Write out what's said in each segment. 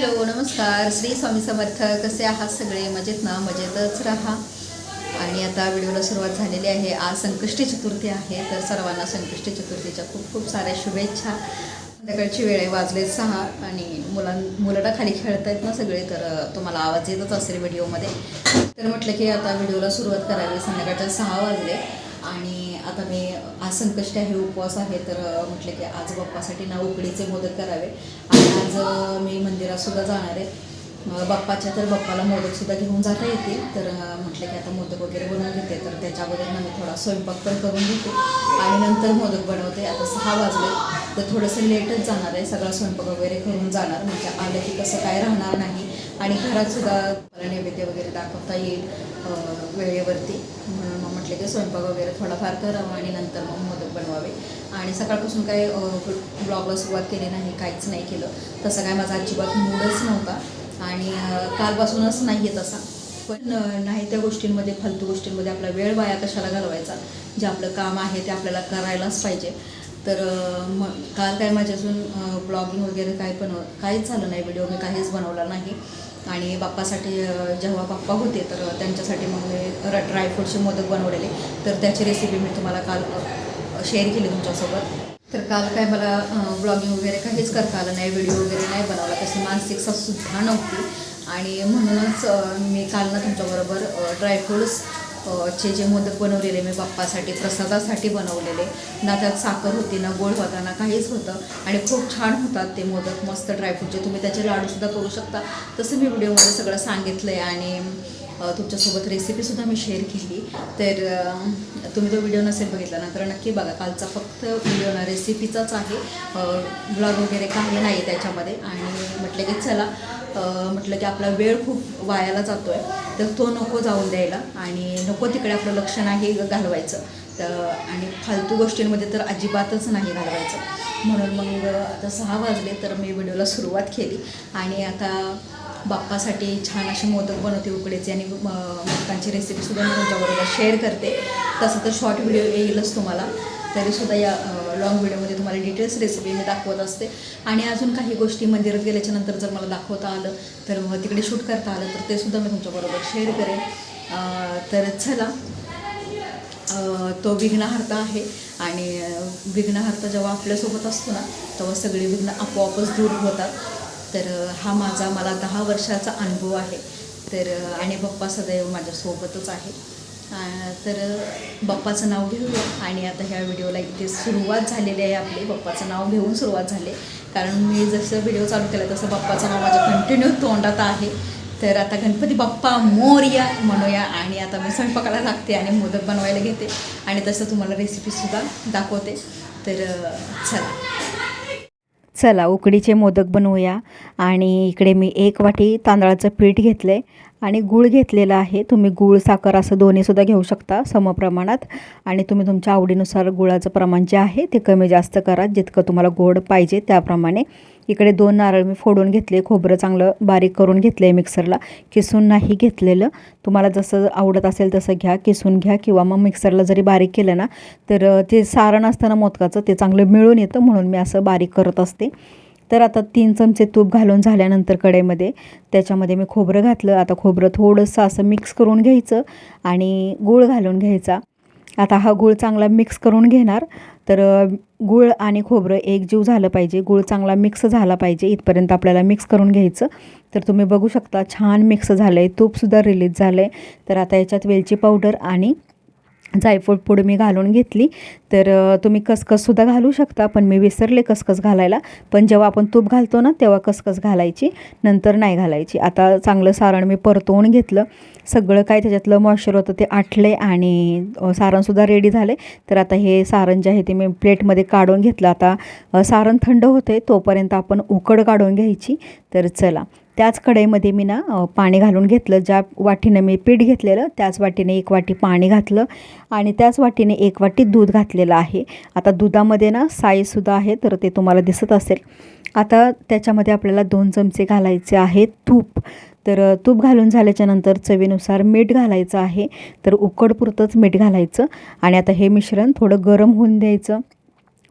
Hello नमस्कार. श्री स्वामी समर्थ. कसे आहात सगळे? मजेत ना? मजेतच राहा. आणि आता व्हिडिओला सुरुवात झालेली आहे. आज संकष्टी चतुर्थी आहे. तर सर्वांना संकष्टी चतुर्थीच्या खूप खूप साऱ्या शुभेच्छा. संध्याकाळची वेळ आहे वाजले सहा आणि मुलां मुलांना खाली खेळत आहेत ना सगळे तर तुम्हाला आवाज येतच असेल व्हिडिओमध्ये. तर म्हटलं की आता व्हिडिओला सुरुवात करावी. संध्याकाळच्या सहा वाजले आणि आता मी आज संकष्टी आहे उपवास आहे. तर म्हटलं की आज बाप्पासाठी ना उकडीचे मोदक करावे. आज मी मंदिरात सुद्धा जाणार आहे. बाप्पाच्या तर बाप्पाला मोदक सुद्धा घेऊन जाता येतील. तर म्हटलं की आता मोदक वगैरे बनवून घेते. तर त्याच्या अगोदर मी थोडा स्वयंपाक पण करून घेते. आणि नंतर मोदक बनवते. आता सहा वाजले. तर थोडंसं लेटच जाणार आहे. सगळा स्वयंपाक वगैरे करून जाणार. म्हणजे आलं की कसं काय राहणार नाही. आणि घरातसुद्धा मला नैवेद्य वगैरे दाखवता येईल वेळेवरती. म्हणून मग म्हटलं की स्वयंपाक वगैरे थोडाफार करावा आणि नंतर मग मोदक बनवावे. आणि सकाळपासून काही ब्लॉगला सुरुवात केली नाही. काहीच नाही केलं. तसं काय माझा अजिबात मूडच नव्हता. आणि कालपासूनच नाही आहे तसा पण नाही त्या गोष्टींमध्ये फालतू गोष्टींमध्ये आपला वेळ वाया कशाला घालवायचा? जे आपलं काम आहे ते आपल्याला करायलाच पाहिजे. तर म मग काल काय माझ्या अजून ब्लॉगिंग वगैरे काय पण काहीच झालं नाही व्हिडिओ मी काहीच बनवला नाही. आणि बाप्पासाठी जेव्हा बाप्पा होते तर त्यांच्यासाठी मग मी ड्रायफ्रूटचे मोदक बनवलेले. तर त्याची रेसिपी मी तुम्हाला काल शेअर केली तुमच्यासोबत. तर काल काय मला ब्लॉगिंग वगैरे काहीच करता आलं नाही व्हिडिओ वगैरे नाही बनवला तशी मानसिकता सुद्धा नव्हती. आणि म्हणूनच मी काल ना तुमच्याबरोबर ड्रायफ्रूट्स चे जे मोदक बनवलेले मी बाप्पासाठी प्रसादासाठी बनवलेले ना त्यात साखर होती ना गोड होता ना काहीच होतं. आणि खूप छान होतात ते मोदक मस्त ड्रायफ्रूटचे तुम्ही त्याचे लाडूसुद्धा करू शकता. तसं मी व्हिडिओमध्ये सगळं सांगितलं आहे आणि तुमच्यासोबत रेसिपीसुद्धा मी शेअर केली. तर तुम्ही तो व्हिडिओ नसेल बघितला ना तर नक्की बघा. कालचा फक्त व्हिडिओ ना रेसिपीचाच आहे. ब्लॉग वगैरे काही नाही त्याच्यामध्ये. आणि म्हटलं की चला म्हटलं की आपला वेळ खूप वायाला जातो आहे तर तो नको जाऊन द्यायला. आणि नको तिकडे आपलं लक्ष नाही घालवायचं. तर आणि फालतू गोष्टींमध्ये तर अजिबातच नाही घालवायचं. म्हणून मग आता सहा वाजले तर मी व्हिडिओला सुरुवात केली. आणि आता बाप्पासाठी छान असे मोदक बनवते उकडेचे आणि मोदकांची रेसिपीसुद्धा मी तुमच्याबरोबर शेअर करते. तसं तर शॉर्ट व्हिडिओ येईलच तुम्हाला. तरीसुद्धा या लॉंग व्हिडिओमध्ये तुम्हाला डिटेल्स रेसिपी मी दाखवत असते. आणि अजून काही गोष्टी मंदिरात गेल्याच्यानंतर जर मला दाखवता आलं तर मग तिकडे शूट करता आलं तर ते सुद्धा मी तुमच्याबरोबर शेअर करेन. तर चला. तो विघ्नहर्ता आहे आणि विघ्नहर्ता जेव्हा आपल्यासोबत असतो ना तेव्हा सगळी विघ्न आपोआपच दूर होतात. तर हा माझा मला दहा वर्षाचा अनुभव आहे. तर आणि बाप्पा सदैव माझ्यासोबतच आहे तर बप्पाचं बाप्पाचं नाव घेऊया. आणि आता ह्या व्हिडिओला इथे सुरुवात झालेली आहे आपली. बाप्पाचं नाव घेऊन सुरुवात झाली. कारण मी जसं व्हिडिओ चालू केला तसं बाप्पाचं नाव माझ्या कंटिन्यू तोंडात आहे. तर आता गणपती बाप्पा मोरया म्हणूया. आणि आता मी स्वयंपाकाला लागते आणि मोदक बनवायला घेते. आणि तसं तुम्हाला रेसिपीसुद्धा दाखवते. तर चला. चला उकडीचे मोदक बनवूया. आणि इकडे मी एक वाटी तांदळाचं पीठ घेतलं आहे आणि गूळ घेतलेला आहे. तुम्ही गूळ साखर असं दोन्हीसुद्धा घेऊ शकता समप्रमाणात आणि तुम्ही तुमच्या आवडीनुसार गुळाचं प्रमाण जे आहे ते कमी जास्त करा. जितकं तुम्हाला गोड पाहिजे त्याप्रमाणे. इकडे दोन नारळ मी फोडून घेतले. खोबरं चांगलं बारीक करून घेतलं आहे मिक्सरला. किसून नाही घेतलेलं. तुम्हाला जसं आवडत असेल तसं घ्या. किसून घ्या किंवा मग मिक्सरला जरी बारीक केलं ना तर ते सारण असताना मोदकाचं ते चांगलं मिळून येतं म्हणून मी असं बारीक करत असते. तर आता तीन चमचे तूप घालून झाल्यानंतर कढईमध्ये त्याच्यामध्ये मी खोबरं घातलं. आता खोबरं थोडंसं असं मिक्स करून घ्यायचं आणि गूळ घालून घ्यायचा. आता हा गूळ चांगला मिक्स करून घेणार. तर गूळ आणि खोबरं एकजीव झालं पाहिजे. गूळ चांगला मिक्स झाला पाहिजे. इथपर्यंत आपल्याला मिक्स करून घ्यायचं. तर तुम्ही बघू शकता छान मिक्स झालं आहे तूपसुद्धा रिलीज झालं आहे तर आता याच्यात वेलची पावडर आणि जायफळ पूड मी घालून घेतली. तर तुम्ही कसकससुद्धा घालू शकता पण मी विसरले कसकस घालायला. पण जेव्हा आपण तूप घालतो ना तेव्हा कसकस घालायची नंतर नाही घालायची. आता चांगलं सारण मी परतवून घेतलं. सगळं काय त्याच्यातलं मॉइश्चर होतं ते आटले आणि सारणसुद्धा रेडी झाले. तर आता हे सारण जे आहे ते मी प्लेटमध्ये काढून घेतलं. आता सारण थंड होते तोपर्यंत आपण उकड काढून घ्यायची. तर चला. त्याच कढईमध्ये मी ना पाणी घालून घेतलं. ज्या वाटीनं मी पीठ घेतलेलं त्याच वाटीने एक वाटी पाणी घातलं आणि त्याच वाटीने एक वाटी दूध घातलेलं आहे. आता दुधामध्ये ना साईसुद्धा आहे तर ते तुम्हाला दिसत असेल. आता त्याच्यामध्ये आपल्याला दोन चमचे घालायचे आहेत तूप. तर तूप घालून झाल्याच्यानंतर चवीनुसार मीठ घालायचं आहे. तर उकडपुरतंच मीठ घालायचं. आणि आता हे मिश्रण थोडं गरम होऊन द्यायचं.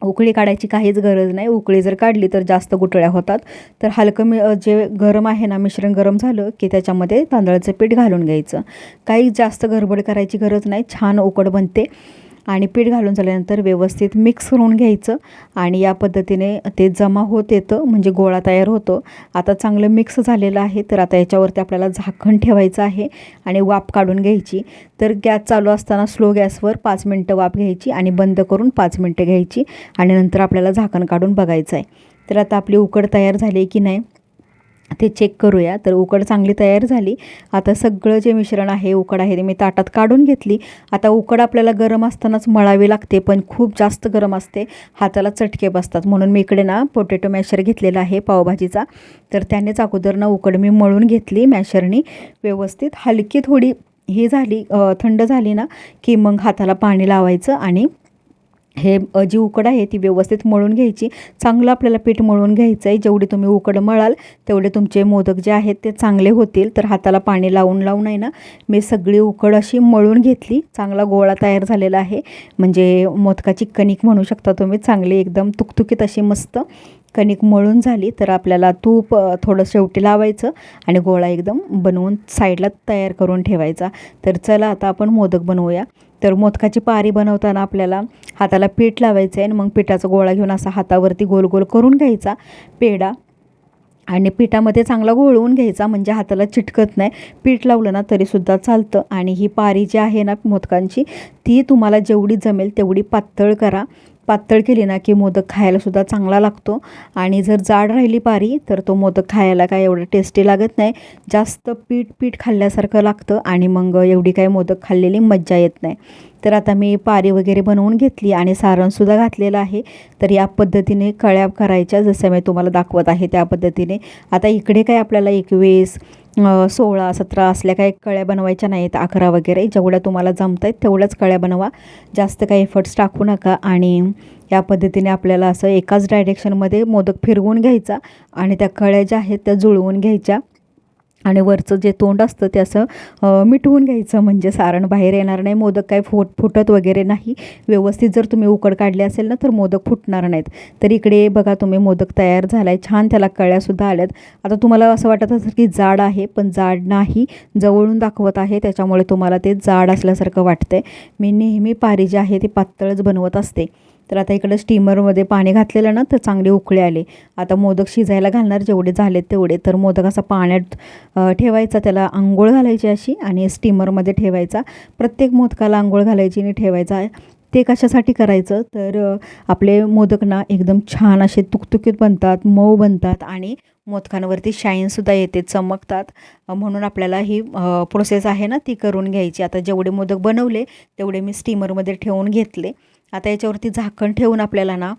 उकळी काढायची काहीच गरज नाही. उकळी जर काढली तर जास्त गुटळ्या होतात. तर हलकं मी जे गरम आहे ना मिश्रण गरम झालं की त्याच्यामध्ये तांदळाचं पीठ घालून घ्यायचं. काही जास्त गडबड करायची गरज नाही. छान उकड बनते. आणि पीठ घालून झाल्यानंतर व्यवस्थित मिक्स करून घ्यायचं. आणि या पद्धतीने ते जमा होत येतं म्हणजे गोळा तयार होतो. आता चांगलं मिक्स झालेलं आहे तर आता याच्यावरती आपल्याला झाकण ठेवायचं आहे आणि वाफ काढून घ्यायची. तर गॅस चालू असताना स्लो गॅसवर पाच मिनटं वाफ घ्यायची आणि बंद करून पाच मिनटं घ्यायची. आणि नंतर आपल्याला झाकण काढून बघायचं आहे. तर आता आपली उकड तयार झाली की नाही? ते चेक करूया. तर उकड चांगली तयार झाली. आता सगळं जे मिश्रण आहे उकड आहे ते मी ताटात काढून घेतली. आता उकड आपल्याला गरम असतानाच मळावी लागते पण खूप जास्त गरम असते. हाताला चटके बसतात. म्हणून मी इकडे ना पोटॅटो मॅशर घेतलेला आहे पावभाजीचा. तर त्यानेच अगोदर ना उकड मी मळून घेतली मॅशरनी व्यवस्थित हलकी थोडी ही झाली थंड झाली ना की मग हाताला पाणी लावायचं आणि हे जी उकड आहे ती व्यवस्थित मळून घ्यायची. चांगलं आपल्याला पीठ मळून घ्यायचं आहे. जेवढी तुम्ही उकड मळाल तेवढे तुमचे मोदक जे आहेत ते चांगले होतील. तर हाताला पाणी लावून लावून आहे ना मी सगळी उकड अशी मळून घेतली. चांगला गोळा तयार झालेला आहे. म्हणजे मोदकाची कणिक म्हणू शकता तुम्ही. चांगली एकदम तुकतुकीत अशी मस्त कणिक मळून झाली. तर आपल्याला तूप थोडं शेवटी लावायचं आणि गोळा एकदम बनवून साईडला तयार करून ठेवायचा. तर चला आता आपण मोदक बनवूया. तर मोदकाची पारी बनवताना आपल्याला हाताला पीठ लावायचं आहे आणि मग पिठाचा गोळा घेऊन असा हातावरती गोल गोल करून घ्यायचा पेढा. आणि पिठामध्ये चांगला घोळवून घ्यायचा म्हणजे हाताला चिटकत नाही. पीठ लावलं ना तरीसुद्धा चालतं. आणि ही पारी जी आहे ना मोदकांची ती तुम्हाला जेवढी जमेल तेवढी पातळ करा. पातळ केली ना की मोदक खायलासुद्धा चांगला लागतो. आणि जर जाड राहिली पारी तर तो मोदक खायला काय एवढं टेस्टी लागत नाही. जास्त पीठ पीठ खाल्ल्यासारखं लागतं आणि मग एवढी काय मोदक खाल्लेली मज्जा येत नाही. तर आता मी पारी वगैरे बनवून घेतली आणि सारणसुद्धा घातलेलं आहे. तर या पद्धतीने कळ्या करायच्या जसं मी तुम्हाला दाखवत आहे त्या पद्धतीने. आता इकडे काय आपल्याला एकवीस अ, सोळा सतरा असल्या काही कळ्या बनवायच्या नाहीत अकरा वगैरे. जेवढ्या तुम्हाला जमत आहेत तेवढ्याच कळ्या बनवा. जास्त काही एफर्ट्स टाकू नका आणि या पद्धतीने आपल्याला असं एकाच डायरेक्शनमध्ये मोदक फिरवून घ्यायचा आणि त्या कळ्या ज्या आहेत त्या जुळवून घ्यायच्या. आणि वरचं जे तोंड असतं ते असं मिटवून घ्यायचं. म्हणजे सारण बाहेर येणार नाही मोदक काय फुट फुटत वगैरे नाही. व्यवस्थित जर तुम्ही उकड काढली असेल ना तर मोदक फुटणार नाहीत. तर इकडे बघा तुम्ही मोदक तयार झाला आहे छान त्याला कळ्यासुद्धा आल्यात. आता तुम्हाला असं वाटत असेल की जाड आहे पण जाड नाही. जवळून दाखवत आहे त्याच्यामुळे तुम्हाला ते जाड असल्यासारखं वाटतं आहे मी नेहमी पारी जी आहे ती पातळच बनवत असते. तर आता इकडं स्टीमरमध्ये पाणी घातलेलं ना तर चांगले उकळे आले. आता मोदक शिजायला घालणार जेवढे झालेत तेवढे. तर मोदक असा पाण्यात ठेवायचा त्याला आंघोळ घालायची अशी आणि स्टीमरमध्ये ठेवायचा. प्रत्येक मोदकाला आंघोळ घालायची आणि ठेवायचा. ते कशासाठी करायचं? तर आपले मोदक ना एकदम छान असे तुकतुकीत बनतात मऊ बनतात आणि मोदकांवरती शाईनसुद्धा येते चमकतात. म्हणून आपल्याला ही प्रोसेस आहे ना ती करून घ्यायची. आता जेवढे मोदक बनवले तेवढे मी स्टीमरमध्ये ठेवून घेतले. आता याच्यावरती झाकण ठेवून आपल्याला ना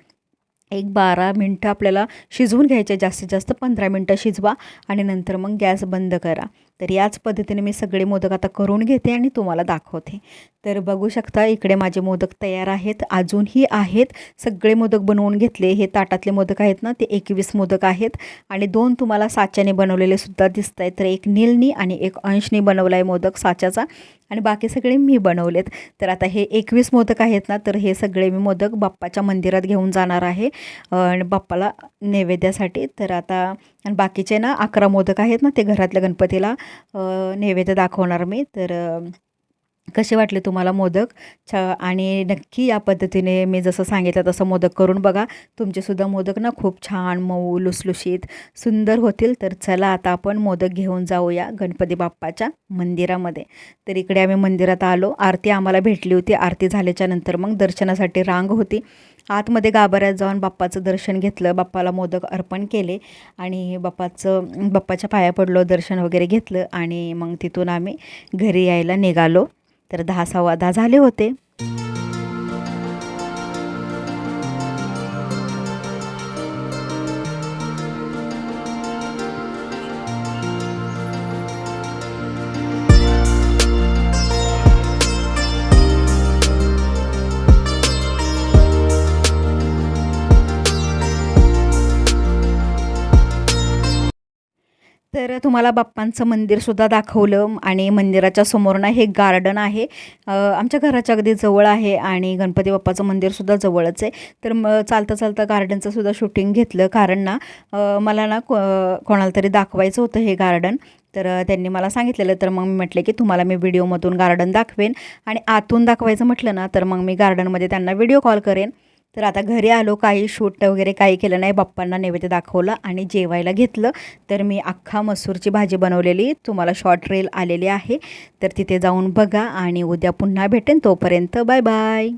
एक बारा मिनटं आपल्याला शिजवून घ्यायचे जास्तीत जास्त पंधरा मिनटं शिजवा आणि नंतर मग गॅस बंद करा. तर याच पद्धतीने मी सगळे मोदक आता करून घेते आणि तुम्हाला दाखवते. तर बघू शकता इकडे माझे मोदक तयार आहेत. अजूनही आहेत. सगळे मोदक बनवून घेतले. हे ताटातले मोदक आहेत ना ते एकवीस मोदक आहेत. आणि दोन तुम्हाला साच्याने बनवलेले सुद्धा दिसत आहेत तर एक नीलनी आणि एक अंशनी बनवला आहे मोदक साच्याचा. आणि बाकी सगळे मी बनवलेत. तर आता हे एकवीस मोदक आहेत ना तर हे सगळे मी मोदक बाप्पाच्या मंदिरात घेऊन जाणार आहे. आणि बाप्पाला नैवेद्यासाठी. तर आता आणि बाकीचे ना अकरा मोदक आहेत ना ते घरातल्या गणपतीला. नैवेद्य दाखवणार मी. तर कसे वाटले तुम्हाला मोदक? छ आणि नक्की या पद्धतीने मी जसं सांगितलं तसं मोदक करून बघा. तुमचेसुद्धा मोदक ना खूप छान मऊ लुसलुशीत सुंदर होतील. तर चला आता आपण मोदक घेऊन जाऊया गणपती बाप्पाच्या मंदिरामध्ये. तर इकडे आम्ही मंदिरात आलो. आरती आम्हाला भेटली होती. आरती झाल्याच्यानंतर मग दर्शनासाठी रांग होती. आतमध्ये गाभाऱ्यात जाऊन बाप्पाचं दर्शन घेतलं. बाप्पाला मोदक अर्पण केले आणि बाप्पाचं बाप्पाच्या पाया पडलो दर्शन वगैरे घेतलं आणि मग तिथून आम्ही घरी यायला निघालो. तर दहा सव्वा दहा झाले होते. तर तुम्हाला बाप्पांचं मंदिरसुद्धा दाखवलं आणि मंदिराच्या समोर ना हे गार्डन आहे. आमच्या घराच्या अगदी जवळ आहे आणि गणपती बाप्पाचं मंदिरसुद्धा जवळच आहे. तर मग चालता चालता गार्डनचं सुद्धा शूटिंग घेतलं. कारण ना मला ना को कोणाला तरी दाखवायचं होतं हे गार्डन. तर त्यांनी मला सांगितलेलं तर मग मी म्हटले की तुम्हाला मी व्हिडिओमधून गार्डन दाखवेन. आणि आतून दाखवायचं म्हटलं ना तर मग मी गार्डनमध्ये त्यांना व्हिडिओ कॉल करेन. तर आता घरी आलो काही शूट वगैरे काही केलं नाही बाप्पांना नैवेद्य दाखवलं आणि जेवायला घेतलं. तर मी अख्खा मसूरची भाजी बनवलेली तुम्हाला शॉर्ट रील आलेली आहे. तर तिथे जाऊन बघा आणि उद्या पुन्हा भेटेन. तोपर्यंत बाय बाय.